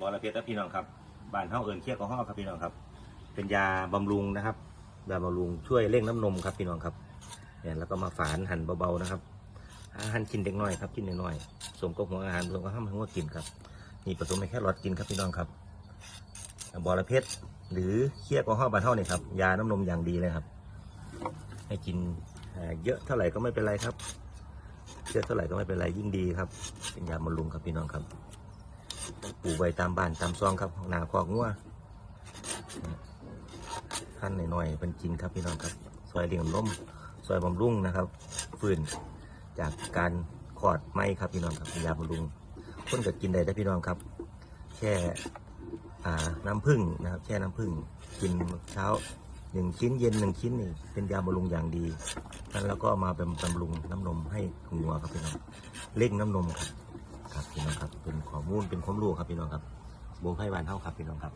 บอระเพ็ดและพี่น้องครับบ้านเฮาเอิญเคี้ยวกับห่อครับพี่น้องครับ เป็นยาบำรุงนะครับยาบำรุงช่วยเร่งน้ำนมครับพี่น้องครับเนี่ยแล้วก็มาฝานหั่นเบาๆนะครับหั่นกินเด็กน้อยครับกินเด็กน้อยสมกับหัวอาหารสมกับห้ามหัวกินครับนี่ผสมในแค่รอดกินครับพี่น้องครับบอระเพ็ดหรือเคี้ยวกับห่อบ้านเฮาเนี่ยครับยาน้ำนมอย่างดีเลยครับ ให้กินเยอะเท่าไหร่ก็ไม่เป็นไรครับเยอะเท่าไหร่ก็ไม่เป็นไรยิ่งดีครับ เป็นยาบำรุงครับพี่น้องครับ ปลูกไว้ตามบ้านตามซองครับหนาคอกงัวขั้นหน่อยๆเป็นกินครับพี่น้องครับซอยเลี้ยงล้มซอยบำรุงนะครับ ฟื้นจากการขอดไม้ครับพี่น้องครับเป็นยาบำรุงคนก็กินได้ได้พี่น้องครับ แค่น้ำผึ้งนะครับแช่น้ำผึ้งกินเช้าหนึ่งชิ้นเย็นหนึ่งชิ้นนี่เป็นยาบำรุงอย่างดีนั้นแล้วก็มาเป็นบำรุงน้ำนมให้งัวครับพี่น้องเร่งน้ำนมครับ พี่น้องครับเป็นข้อมูลเป็นความรู้ครับพี่น้องครับโบไพ่บานเท่าครับพี่น้องครับ